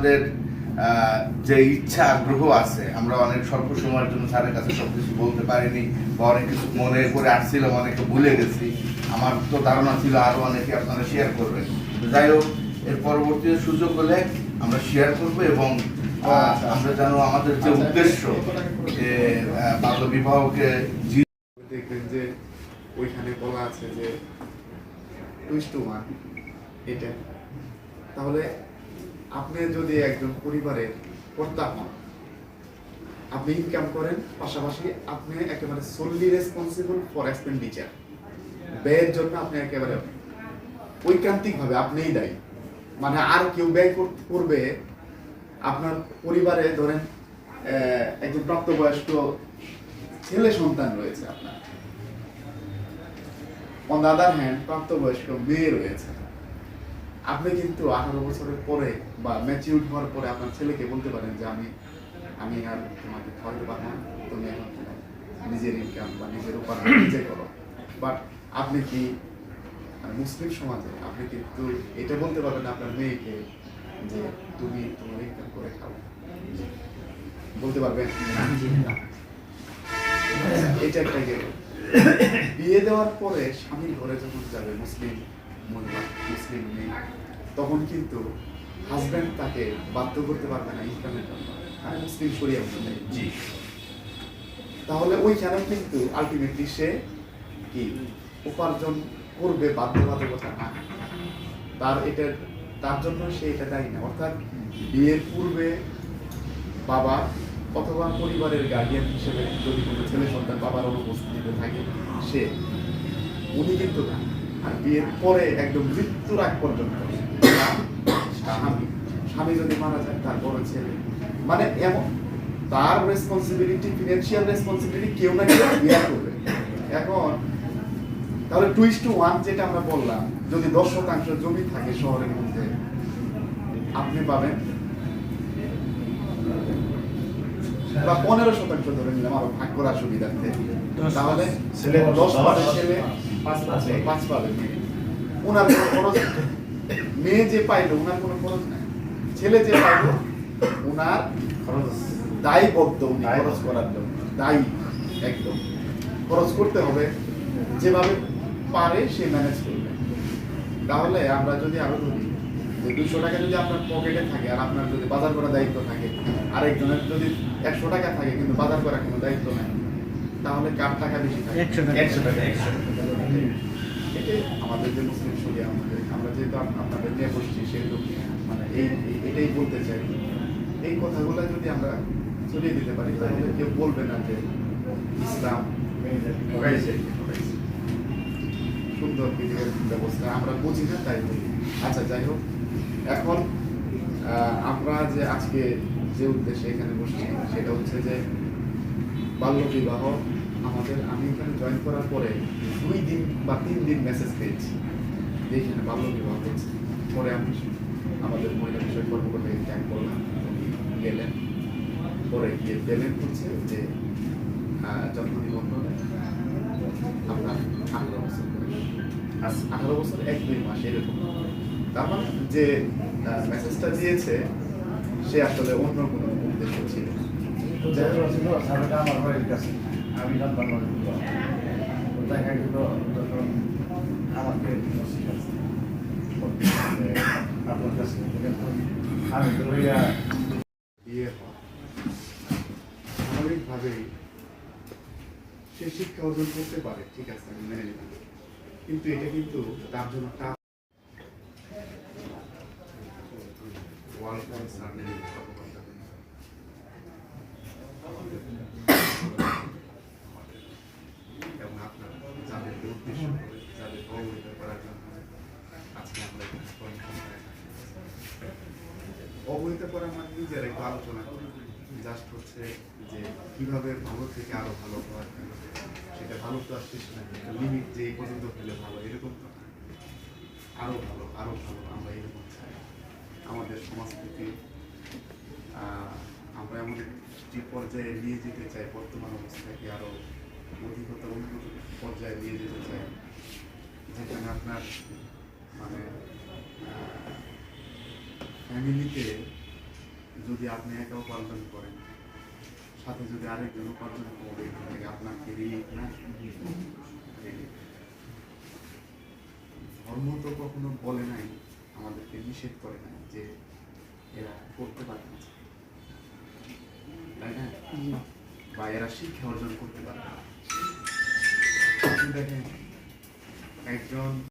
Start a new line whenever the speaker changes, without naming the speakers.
আমাদের যে ইচ্ছা আগ্রহ আছে আমরা অনেক স্বল্প সময়ের জন্য স্যারের কাছে সব কিছু বলতে পারিনি বা অনেক কিছু মনে করে আসছিলাম অনেকে ভুলে গেছি। আমার তো ধারণা ছিল আরও অনেকে আপনারা শেয়ার করবেন। যাই হোক এর পরবর্তী সুযোগ হলে আমরা শেয়ার করব এবং আমরা যেন আমাদের যে উদ্দেশ্য যে বাল্য বিবাহকে
দেখবেন যে ওইখানে বলা আছে যে এটা। তাহলে আপনি যদি একজন পরিবারের কর্তা হন, আপনি ইনকাম করেন, পাশাপাশি আপনি একেবারে সোললি রেসপন্সিবল ফর এক্সপেন্ডিচার ব্যয়ের জন্য আপনি একেবারে ঐকান্তিকভাবে আপনিই দায়ী। মানে আর কেউ ব্যয় করবে, আপনার পরিবারে ধরেন একজন প্রাপ্তবয়স্ক ছেলে সন্তান রয়েছে আপনার। অন দ্য আদার হ্যান্ড প্রাপ্তবয়স্ক মেয়ে রয়েছে। আপনি কিন্তু আঠারো বছরের পরে বা ম্যাচিউর হওয়ার পরে আপনার ছেলেকে বলতে পারেন যে আমি আমি আর তোমাকে খাওয়াতে পারব না, তুমি এখন নিজের ইনকাম বা নিজের উপার্জন নিজে করো। বাট আপনি কি মুসলিম সমাজে আপনি কিন্তু এটা বলতে পারবেন আপনার মেয়েকে যে তুমি তোমার ইনকাম করে খাও। বলতে পারবেন? এটা একটা গেল। বিয়ে দেওয়ার পরে স্বামীর ঘরে যখন যাবে মুসলিম মহিলা মুসলিম মেয়ে তখন কিন্তু হাজব্যান্ড তাকে বাধ্য করতে পারবে না ইসলামের জন্য। মুসলিম শরিয়া অনুযায়ী
জি।
তাহলে ওইখানেও কিন্তু আলটিমেটলি সে কি উপার্জন করবে বাধ্যবাধকতা না। তার এটা তার জন্য সে এটা দায়ী না। অর্থাৎ বিয়ের পূর্বে বাবা অথবা পরিবারের গার্ডিয়ান হিসেবে যদি কোনো ছেলে সন্তান বাবার অনুপস্থিতিতে থাকে সে উনি কিন্তু না। আর বিয়ের পরে একদম মৃত্যুর আগ পর্যন্ত স্বামী স্বামী যদি মারা যায় তার বড় ছেলে। মানে এমন তার রেসপন্সিবিলিটি ফিনান্সিয়াল রেসপন্সিবিলিটি কেউ না কেউ করবে। এখন তাহলে টুইস্ট টু ওয়ান যেটা আমরা বললাম যদি দশ শতাংশ জমি থাকে শহরের মধ্যে আপনি পাবেন বা পনেরো শতাংশ ধরে নিলাম আরও ভাগ করার সুবিধার্থে তাহলে
ছেলে
দশ
দশ,
ছেলে পাঁচ পাবে মেয়ে ওনার কোনো খরচ মেয়ে যে পাইলো ওনার কোনো খরচ নাই ছেলে যে পাইলো ওনার
খরচ
দায়বদ্ধ উনি খরচ করার জন্য দায়ী একদম খরচ করতে হবে যেভাবে পারে সে ম্যানেজ করবে তাহলে আমরা যদি আরও ধরি যে দুশো টাকা যদি আপনার পকেটে থাকে আর আপনার যদি বাজার করার দায়িত্ব থাকে আরেকজনের যদি একশো টাকা থাকে কিন্তু বাজার করার কোনো দায়িত্ব নাই তাহলে কার টাকা বেশি থাকে?
একশো টাকা। একশো টাকা একশো
এটাই আমাদের যে মুসলিম শরিয়া আমাদের আমরা যেহেতু আপনাদের নিয়ে বসছি সেহেতু মানে এই এটাই বলতে চাই। এই কথাগুলো যদি আমরা ছড়িয়ে দিতে পারি তাহলে কেউ বলবে না যে ইসলাম ঠকাইছে, ঠকাইছে। সুন্দর বিধির ব্যবস্থা আমরা বুঝি না তাই বলি। আচ্ছা যাই হোক। এখন আমরা যে আজকে যে উদ্দেশ্যে এখানে বসছি সেটা হচ্ছে যে বাল্য বিবাহ আমাদের, আমি এখানে জয়েন করার পরে দুই দিন বা তিন দিন মেসেজ পেয়েছি। যে এখানে বাল্য বিবাহ হচ্ছে। পরে আমি আমাদের মহিলা বিষয় কর্মকর্তাকে ট্যাগ করলাম। গেলেন। পরে গিয়ে পেলেন হচ্ছে যে জন্ম নিবন্ধনে আপনার আঠারো বছর আঠারো বছর এক দুই মাস, এরকম। তার মানে যে মেসেজটা দিয়েছে, সে আসলে অন্য কোনো উদ্দেশ্য ছিল
ছিল, সারাটা আমার
সে শিক্ষা অর্জন করতে পারে ঠিক আছে আমি মেনে নিলাম কিন্তু এটা কিন্তু তার জন্য টাফ ওয়ার্ল্ড এবং আপনার যাদের যাদের অবহিত করার জন্য আজকে আমরা অবহিত করা মানে নিজের একটু আলোচনা করি জাস্ট হচ্ছে যে কীভাবে ভালো থেকে আরও ভালো হওয়ার সেটা ভালো তো শেষ না লিমিট যে এই পর্যন্ত হলে ভালো এরকম তো আরও ভালো আরও ভালো আমরা এরকম চাই। আমাদের সংস্কৃতি আহ, আমরা এমন একটি পর্যায়ে নিয়ে যেতে চাই, বর্তমান অবস্থাকে আরও অধিকতর উন্নত পর্যায়ে নিয়ে যেতে চাই, যেখানে আপনার মানে ফ্যামিলিতে যদি আপনি একা উপার্জন করেন, সাথে যদি আরেকজন উপার্জন করে, তাহলে আপনার রিলিফ না? ধর্ম তো কখনো বলে নাই, আমাদেরকে নিষেধ করে নাই যে এরা করতে পারে না। বা শিক্ষা অর্জন করতে পারে না। দেখেন একজন